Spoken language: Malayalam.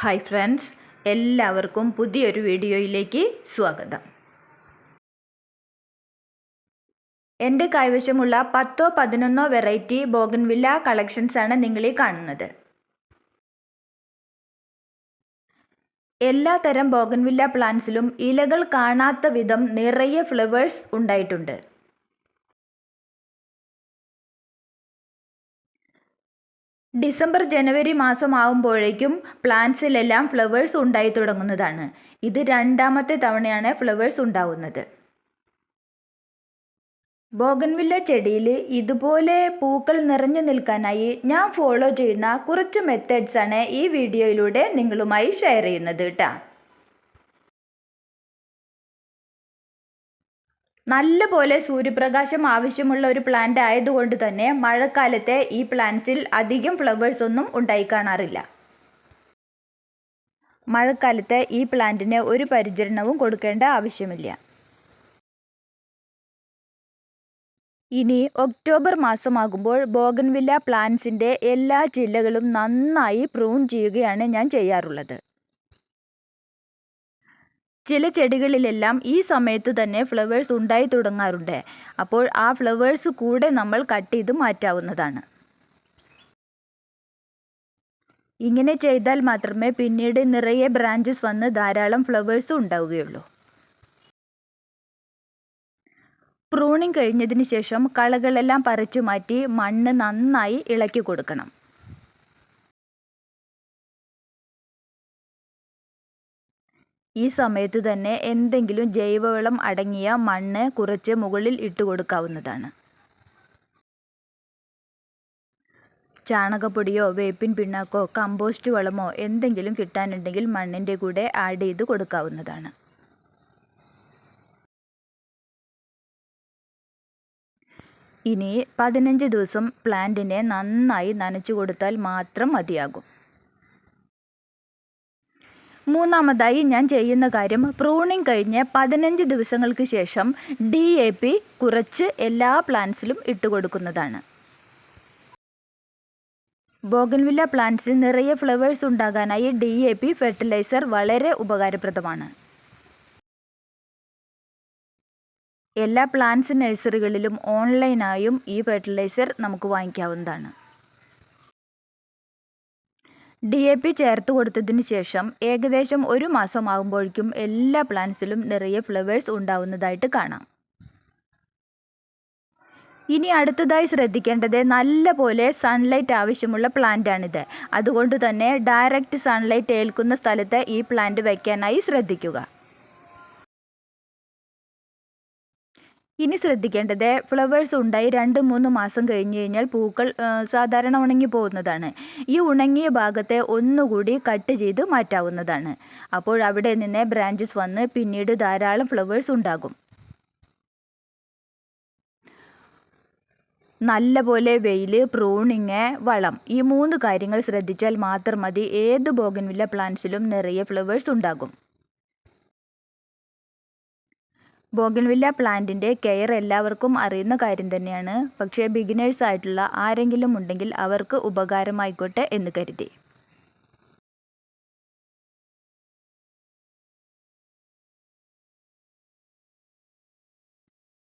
ഹായ് ഫ്രണ്ട്സ് എല്ലാവർക്കും പുതിയൊരു വീഡിയോയിലേക്ക് സ്വാഗതം. എന്റെ കൈവശമുള്ള പത്തോ പതിനൊന്നോ വെറൈറ്റി ബോഗൻവില്ല കളക്ഷൻസാണ് നിങ്ങളീ കാണുന്നത്. എല്ലാ തരം ബോഗൻവില്ല പ്ലാന്റ്സിലും ഇലകൾ കാണാത്ത വിധം നിറയെ ഫ്ലവേഴ്സ് ഉണ്ടായിട്ടുണ്ട്. ഡിസംബർ ജനുവരി മാസം ആകുമ്പോഴേക്കും പ്ലാന്റ്സിലെല്ലാം ഫ്ലവേഴ്സ് ഉണ്ടായി തുടങ്ങുന്നതാണ്. ഇത് രണ്ടാമത്തെ തവണയാണ് ഫ്ലവേഴ്സ് ഉണ്ടാവുന്നത്. ബോഗൻവില്ല ചെടിയിൽ ഇതുപോലെ പൂക്കൾ നിറഞ്ഞു നിൽക്കാനായി ഞാൻ ഫോളോ ചെയ്യുന്ന കുറച്ച് മെത്തേഡ്സാണ് ഈ വീഡിയോയിലൂടെ നിങ്ങളുമായി ഷെയർ ചെയ്യുന്നത് കേട്ടോ നല്ലപോലെ സൂര്യപ്രകാശം ആവശ്യമുള്ള ഒരു പ്ലാന്റ് ആയതുകൊണ്ട് തന്നെ മഴക്കാലത്തെ ഈ പ്ലാന്റ്സിൽ അധികം ഫ്ലവേഴ്സ് ഒന്നും ഉണ്ടായി കാണാറില്ല. മഴക്കാലത്തെ ഈ പ്ലാന്റിന് ഒരു പരിചരണവും കൊടുക്കേണ്ട ആവശ്യമില്ല. ഇനി ഒക്ടോബർ മാസമാകുമ്പോൾ ബോഗൻവില്ല പ്ലാന്റ്സിന്റെ എല്ലാ ചില്ലകളും നന്നായി പ്രൂൺ ചെയ്യുകയാണ് ഞാൻ ചെയ്യാറുള്ളത്. ചില ചെടികളിലെല്ലാം ഈ സമയത്ത് തന്നെ ഫ്ലവേഴ്സ് ഉണ്ടായി തുടങ്ങാറുണ്ട്. അപ്പോൾ ആ ഫ്ലവേഴ്സ് കൂടെ നമ്മൾ കട്ട് ചെയ്ത് മാറ്റാവുന്നതാണ്. ഇങ്ങനെ ചെയ്താൽ മാത്രമേ പിന്നീട് നിറയെ ബ്രാഞ്ചസ് വന്ന് ധാരാളം ഫ്ലവേഴ്സ് ഉണ്ടാവുകയുള്ളൂ. പ്രൂണിങ് കഴിഞ്ഞതിന് ശേഷം കളകളെല്ലാം പറിച്ചു മാറ്റി മണ്ണ് നന്നായി ഇളക്കി കൊടുക്കണം. ഈ സമയത്ത് തന്നെ എന്തെങ്കിലും ജൈവവളം അടങ്ങിയ മണ്ണ് കുറച്ച് മുകളിൽ ഇട്ട് കൊടുക്കാവുന്നതാണ്. ചാണകപ്പൊടിയോ വേപ്പിൻ പിണ്ണാക്കോ കമ്പോസ്റ്റ് വളമോ എന്തെങ്കിലും കിട്ടാനുണ്ടെങ്കിൽ മണ്ണിന്റെ കൂടെ ആഡ് ചെയ്ത് കൊടുക്കാവുന്നതാണ്. ഇനി പതിനഞ്ച് ദിവസം പ്ലാന്റിനെ നന്നായി നനച്ചു കൊടുത്താൽ മാത്രം മതിയാകും. മൂന്നാമതായി ഞാൻ ചെയ്യുന്ന കാര്യം പ്രൂണിങ് കഴിഞ്ഞ് പതിനഞ്ച് ദിവസങ്ങൾക്ക് ശേഷം ഡി എ പി കുറച്ച് എല്ലാ പ്ലാന്റ്സിലും ഇട്ട് കൊടുക്കുന്നതാണ്. ബോഗൻവില്ല പ്ലാന്റ്സിൽ നിറയെ ഫ്ലവേഴ്സ് ഉണ്ടാകാനായി ഡി എ പി ഫെർട്ടിലൈസർ വളരെ ഉപകാരപ്രദമാണ്. എല്ലാ പ്ലാന്റ്സ് നഴ്സറികളിലും ഓൺലൈനായും ഈ ഫെർട്ടിലൈസർ നമുക്ക് വാങ്ങിക്കാവുന്നതാണ്. ഡി എ പി ചേർത്ത് കൊടുത്തതിന് ശേഷം ഏകദേശം ഒരു മാസമാകുമ്പോഴേക്കും എല്ലാ പ്ലാന്റ്സിലും നിറയെ ഫ്ലവേഴ്സ് ഉണ്ടാവുന്നതായിട്ട് കാണാം. ഇനി അടുത്തതായി ശ്രദ്ധിക്കേണ്ടത് നല്ലപോലെ സൺലൈറ്റ് ആവശ്യമുള്ള പ്ലാന്റാണിത്. അതുകൊണ്ട് തന്നെ ഡയറക്റ്റ് സൺലൈറ്റ് ഏൽക്കുന്ന സ്ഥലത്ത് ഈ പ്ലാന്റ് വയ്ക്കാനായി ശ്രദ്ധിക്കുക. ഇനി ശ്രദ്ധിക്കേണ്ടത് ഫ്ലവേഴ്സ് ഉണ്ടായി രണ്ട് മൂന്ന് മാസം കഴിഞ്ഞ് കഴിഞ്ഞാൽ പൂക്കൾ സാധാരണ ഉണങ്ങി പോകുന്നതാണ്. ഈ ഉണങ്ങിയ ഭാഗത്തെ ഒന്നുകൂടി കട്ട് ചെയ്ത് മാറ്റാവുന്നതാണ്. അപ്പോൾ അവിടെ നിന്ന് ബ്രാഞ്ചസ് വന്ന് പിന്നീട് ധാരാളം ഫ്ലവേഴ്സ് ഉണ്ടാകും. നല്ലപോലെ വെയിൽ പ്രൂണിങ് വളം ഈ മൂന്ന് കാര്യങ്ങൾ ശ്രദ്ധിച്ചാൽ മാത്രം മതി. ഏത് ബോഗൻവില്ല പ്ലാന്റ്സിലും നിറയെ ഫ്ലവേഴ്സ് ഉണ്ടാകും. ബോഗൻവില്ല പ്ലാന്റിന്റെ കെയർ എല്ലാവർക്കും അറിയുന്ന കാര്യം തന്നെയാണ്. പക്ഷേ ബിഗിനേഴ്സ് ആയിട്ടുള്ള ആരെങ്കിലും ഉണ്ടെങ്കിൽ അവർക്ക് ഉപകാരമായിക്കോട്ടെ എന്ന് കരുതി.